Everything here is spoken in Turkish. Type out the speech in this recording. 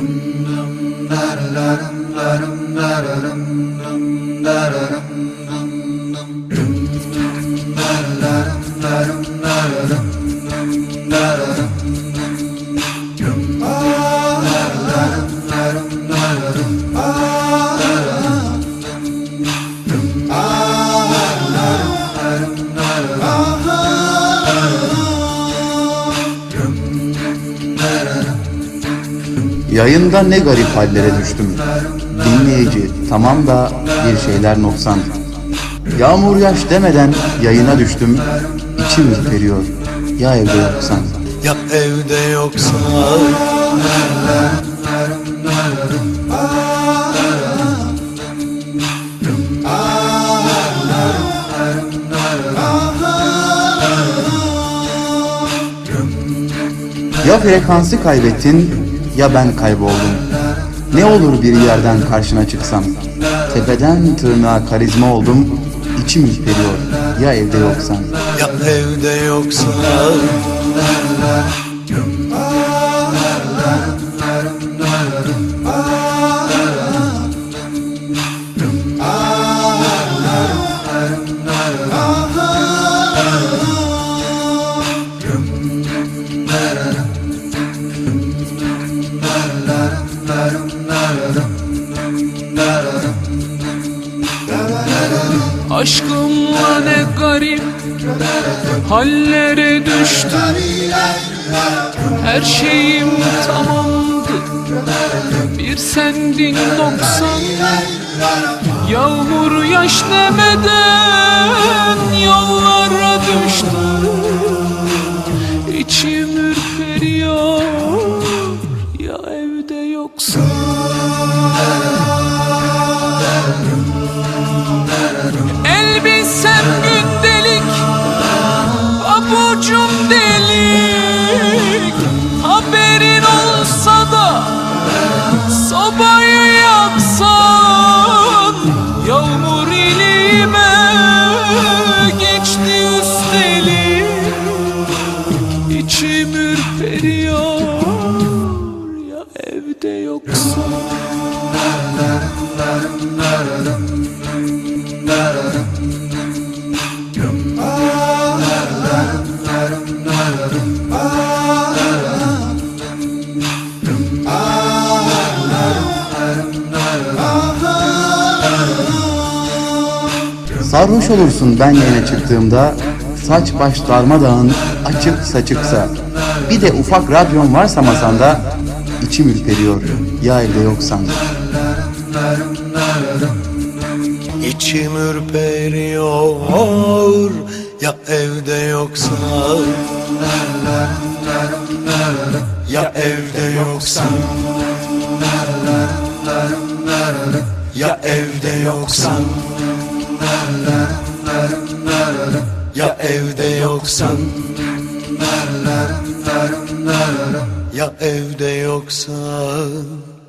Dum dum da da dum da dum da dum Yayında ne garip hallere düştüm. Dinleyici tamam da bir şeyler noksan. Yağmur yaş demeden yayına düştüm. İçim ürperiyor. Ya evde yoksan. Ya evde yoksa Ya frekansı kaybettin ya ben kayboldum. Ne olur bir yerden karşına çıksam. Tepeden tırnağa karizma oldum. İçim ürperiyor. Ya evde yoksan. Ya evde yoksa Aşkımla ne garip hallere düştüm. Her şeyim tamamdı. Bir sendin noksan Yağmur yaş demeden yollara düştüm. İçim ürperiyor ya evde yoksa Yağmur ilime Geçti üstelik İçim ürperiyor Ya evde yoksa Sarhoş olursun ben yayına çıktığımda Saç baş darmadağın açık saçıksa. Bir de ufak radyon varsa masanda içim ürperiyor ya evde yoksan. İçim ürperiyor Ya evde yoksa Ya evde yoksa Ya evde yoksan Ya evde yoksan? Ya evde yoksan